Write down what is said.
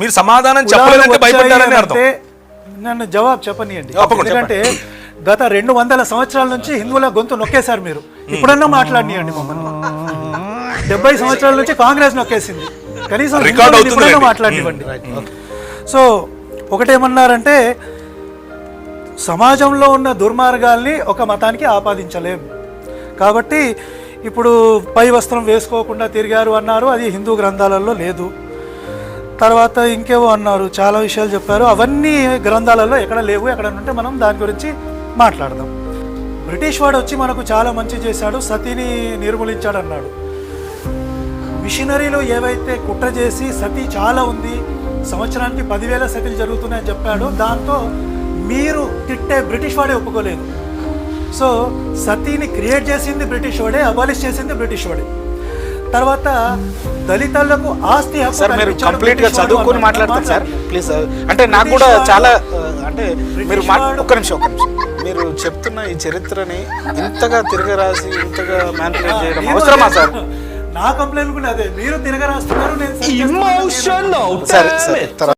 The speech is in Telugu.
మీరు సమాధానం చెప్పలేదంటే భయపడ్డారని అర్థం. నన్ను జవాబు చెప్పనియండి. ఎందుకంటే గత రెండు వందల సంవత్సరాల నుంచి హిందువుల గొంతు నొక్కేశారు మీరు. ఇప్పుడన్నా మాట్లాడియండి మమ్మల్ని. డెబ్బై సంవత్సరాల నుంచి కాంగ్రెస్ నొక్కేసింది. కనీసం ఇప్పుడన్నా. మాట్లాడివ్వండి సో ఒకటేమన్నారంటే సమాజంలో ఉన్న దుర్మార్గాల్ని ఒక మతానికి ఆపాదించలేం. కాబట్టి ఇప్పుడు పై వస్త్రం వేసుకోకుండా తిరిగారు అన్నారు. అది హిందూ గ్రంథాలలో లేదు. తర్వాత ఇంకేవో అన్నారు చాలా విషయాలు చెప్పారు. అవన్నీ గ్రంథాలలో ఎక్కడ లేవు ఎక్కడ ఉంటే మనం దాని గురించి మాట్లాడదాం. బ్రిటిష్ వాడు వచ్చి మనకు చాలా మంచి చేశాడు సతీని నిర్మూలించాడు అన్నాడు. మిషనరీలో ఏవైతే కుట్ర చేసి సతీ చాలా ఉంది సంవత్సరానికి పదివేల సతీలు జరుగుతున్నాయని చెప్పాడు దాంతో మీరు తిట్టే బ్రిటిష్ వాడే ఒప్పుకోలేదు. సో సతీని క్రియేట్ చేసింది బ్రిటిష్ వాడే అబాలిష్ చేసింది బ్రిటిష్ వాడే. తర్వాత దళితులకు ఆస్తి సార్ మీరు కంప్లీట్గా చదువుకుని. మాట్లాడతారు సార్. ప్లీజ్ అంటే నాకు కూడా చాలా ఆ, అంటే మీరు ఒక్క నిమిషం ఒక్క నిమిషం. మీరు చెప్తున్న ఈ చరిత్రని ఇంతగా తిరగరాసి ఇంతగా మ్యానిపులేట్ చేయడం అవసరమా సార్? నా కంప్లైంట్ కూడా అదే. మీరు తిరగరాస్తున్నారు నేను సరి